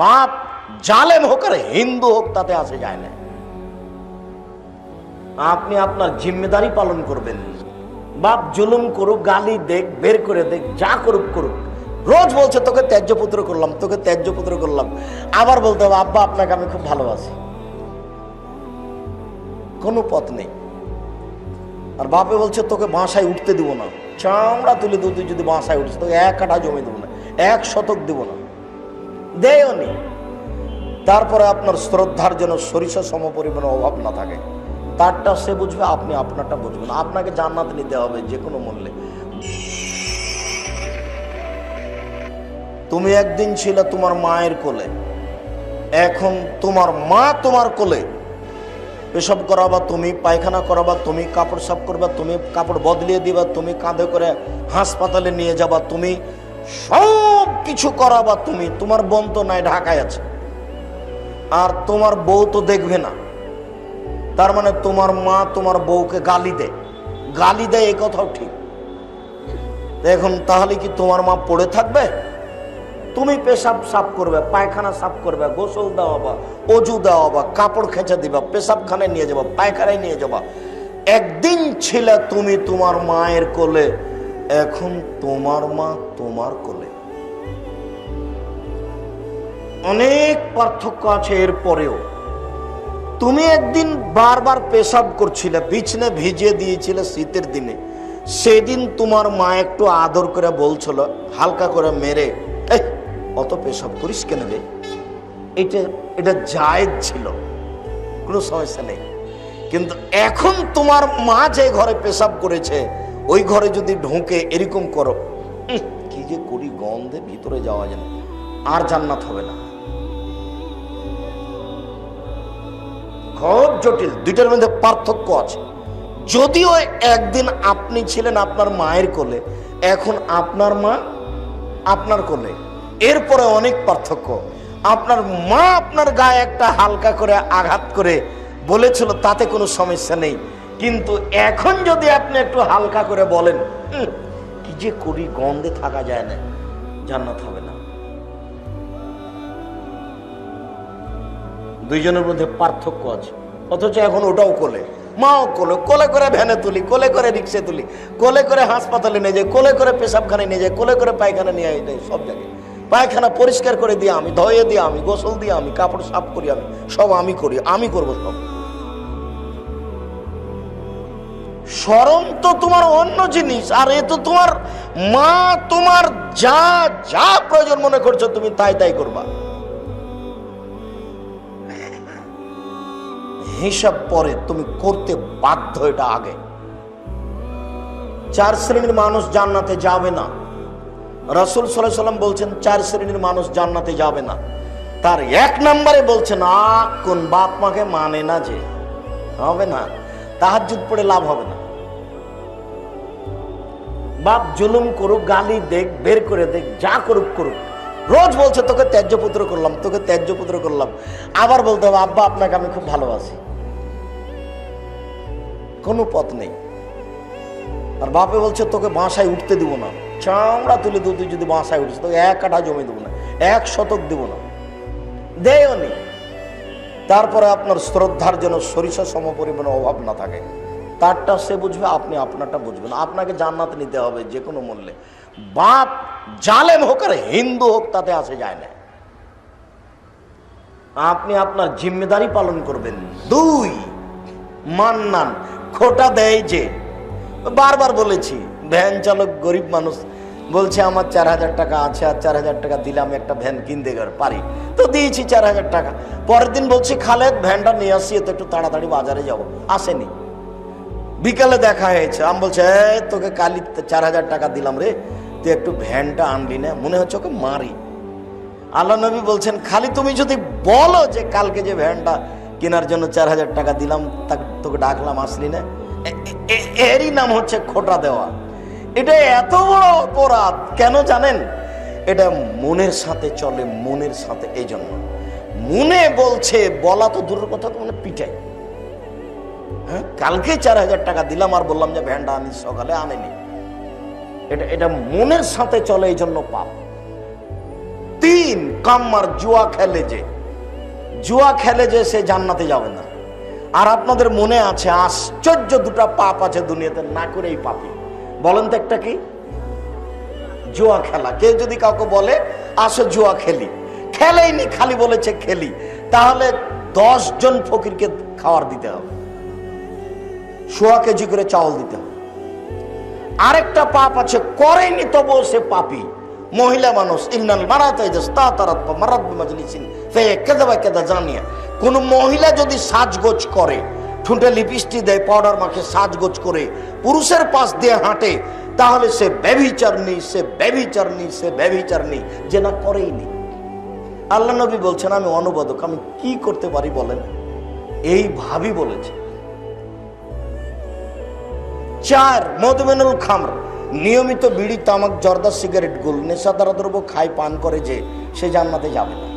বাপ জালেম হোক আর হিন্দু হোক, তাতে আসে যায় না। আপনি আপনার জিম্মেদারি পালন করবেন। বাপ জুলুম করুক, গালি দেখ, বের করে দেখ, যা করুক করুক। রোজ বলছে, তোকে ত্যায্য পুত্র করলাম, তোকে ত্যায্য পুত্র করলাম। আবার বলতে হবে, আব্বা, আপনাকে আমি খুব ভালোবাসি। কোনো পথ নেই। আর বাপে বলছে, তোকে বাসায় উঠতে দিব না। চামড়া তুলে দেবো তুই যদি বাসায় উঠিস, তোকে এক কাঠা জমি দেবো না, এক শতক দেব না। দেও নি। তারপরে আপনার শ্রদ্ধার জন্য সরিষা সম পরিমাণে অভাব না থাকে। তারটা সে বুঝবে, আপনি আপনারটা বুঝবেন। আপনাকে জান্নাত নিতে হবে যে কোনো মূল্যে। তুমি একদিন ছিলে তোমার মায়ের কোলে। এখন তোমার মা তোমার কোলে। পেশাব করাবা, তুমি পায়খানা করাবা, তুমি কাপড় সাফ করবা, তুমি কাপড় বদলিয়ে দিবা, তুমি কাঁধে করে হাসপাতালে নিয়ে যাবা, তুমি সব কিছু করাবা তুমি। তোমার বোন তো নাই, ঢাকায় আছে। আর তোমার বউ তো দেখবে না। তার মানে তোমার মা তোমার বউকে গালি দেয়। গালি দেয় এ কথাও ঠিক। এখন তাহলে কি তোমার মা পড়ে থাকবে? তুমি পেশাব সাফ করবে, পায়খানা সাফ করবে, গোসল দেওয়া বা অজু দেওয়া বা কাপড় খেঁচে দিবা পেশাবখানে নিয়ে যাবা, পায়খানায় নিয়ে যাবা। একদিন ছিলে তুমি তোমার মায়ের কোলে এখন তোমার মা তোমার কোলে। অনেক পার্থক্য আছে এর পরেও। তুমি একদিন বারবার পেশাব করছিলে, বিছনে ভিজিয়ে দিয়েছিলে শীতের দিনে। সেদিন তোমার মা একটু আদর করে বলছিল, হালকা করে মেরে অত পেশাব করিস কেন রে? এটা এটা জায়েজ ছিল। কোনো সমস্যা নেই। কিন্তু এখন তোমার মা যে ঘরে পেশাব করেছে ওই ঘরে যদি ঢোকে এরকম করো কি যে করি গন্ধে ভিতরে যাওয়া যায় আর জান্নাত হবে না। খুব জটিল, দুইটার মধ্যে পার্থক্য আছে। যদিও একদিন আপনি ছিলেন আপনার মায়ের কোলে, এখন আপনার মা আপনার কোলে। এরপরে অনেক পার্থক্য। আপনার মা আপনার গায়ে একটা হালকা করে আঘাত করে বলেছিল, তাতে কোনো সমস্যা নেই। কিন্তু এখন যদি আপনি একটু হালকা করে বলেন "হুম, কি যে করি গন্ধে থাকা যায় না জান্নাত হবে না। দুইজনের মধ্যে পার্থক্য আছে অথচ এখন ওটাও কোলে। মাও কোলে কোলে করে ভ্যানে তুলি কোলে করে রিক্সে তুলি কোলে করে হাসপাতালে নিয়ে যায় কোলে করে পেশাবখানে নিয়ে যায় কোলে করে পায়খানা নিয়ে যায় সব জায়গায়। পায়খানা পরিষ্কার করে দিয়ে আমি ধয়ে দিয়ে আমি গোসল দিয়ে আমি কাপড় সাফ করি আমি সব আমি করি আমি করব সব। স্মরণ তো তোমার অন্য জিনিস, আর এ তো তোমার মা, তোমার যা যা প্রয়োজন মনে করছ তুমি তাই তাই করবা। হিসাব পরে তুমি করতে বাধ্য এটা আগে। চার শ্রেণির মানুষ জান্নাতে যাবে না। রসুল সাল্লাহ সাল্লাম বলছেন, চার শ্রেণির মানুষ জান্নাতে যাবে না। তার এক নম্বরে বলছেন, আ, কোন বাপ মাকে মানে না যে, হবে না। তাহাজুদ পড়ে লাভ হবে না। বাপ জুলুম করুক, গালি দেখ, বের করে দেখ, যা করুক করুক। রোজ বলছে, তোকে ত্যায্য পুত্র করলাম, তোকে ত্যায্য পুত্র করলাম। আবার বলতে হবে, আব্বা, আপনাকে আমি খুব ভালোবাসি। কোনো পথ নেই। আর বাপে বলছে, তোকে বাসায় উঠতে দিব না। চামড়া তুলে দেবো তুই যদি বাসায় উঠিস, তোকে এক কাঠা জমি দেবো না, এক শতক দেবো না। দেও নি। তারপরে আপনার শ্রদ্ধার জন্য সরিষা সম পরিমাণে অভাব না থাকে। তারটা সে বুঝবে, আপনি আপনারটা বুঝবেন। আপনাকে জান্নাত নিতে হবে যে কোনো মূল্যে। বাপ জালেম হোক আর হিন্দু হোক, তাতে আসে যায় না। আপনি আপনার জিম্মেদারি পালন করবেন। দুই মান্নান খোটা দেয় যে, বারবার বলেছি, ভ্যান চালক গরিব মানুষ বলছে, আমার চার হাজার টাকা আছে, আর চার হাজার টাকা দিলে আমি একটা ভ্যান কিনতে পারি। তো দিয়েছি চার হাজার টাকা। পরের দিন বলছি, খালেদ, ভ্যানটা নিয়ে আসি তো একটু তাড়াতাড়ি বাজারে যাব। আসেনি। বিকালে দেখা হয়েছে। আমি বলছে তোকে কালি চার হাজার টাকা দিলাম রে। তুই একটু ভ্যানটা আনলি না। মনে হচ্ছে ওকে মারি। আল্লাহ নবী বলছেন, খালি তুমি যদি বলো যে কালকে যে ভ্যানটা কেনার জন্য চার হাজার টাকা দিলাম তোকে ডাকলাম, আসলি না। এরই নাম হচ্ছে খোটা দেওয়া। এটা এত বড় অপরাধ, কেন জানেন? এটা মনের সাথে চলে, মনের সাথে এই জন্য মনে বলছে, বলা তো দূরের কথা তো মানে পিটাই। হ্যাঁ? কালকে চার হাজার টাকা দিলাম আর বললাম যে, ভ্যানটা আমি সকালে আনেনি। এটা এটা মনের সাথে চলে এই জন্য পাপ। তিন কাম্মার জুয়া খেলে যে, জুয়া খেলে যে সে জান্নাতে যাবে না। আর আপনাদের মনে আছে, আশ্চর্য দুটা পাপ আছে দুনিয়াতে, না করেই পাপি। বলেন তো একটা কি? জুয়া খেলা। কেউ যদি কাউকে বলে, আসো জুয়া খেলি। খেলেইনি খালি বলেছে খেলি। তাহলে দশ জন ফকিরকে খাওয়ার দিতে হবে। সোয়া কেজি করে চাউল দিতে হবে। আরেকটা পাপ আছে, করেনি তবুও সে পাপি। মহিলা মানুষ, ইন্নাল মারাতে জানিয়া। কোন মহিলা যদি সাজগোজ করে, ঠুঁটে লিপস্টিক দেয়, পাউডার মাখে সাজগোজ করে, পুরুষের পাশ দিয়ে হাঁটে, তাহলে সে ব্যভিচারনি সে ব্যভিচারনি সে ব্যভিচারনি যে না করেইনি। আল্লাহ নবী বলছেন, আমি অনুবাদক, আমি কি করতে পারি বলেন? এই ভাবি বলেছে চার মধুমেনুল খামর, নিয়মিত বিড়ি, তামাক, জর্দা, সিগারেট, গুল, নেশাদার দ্রব্য খায় পান করে যে সে জান্নাতে যাবে না।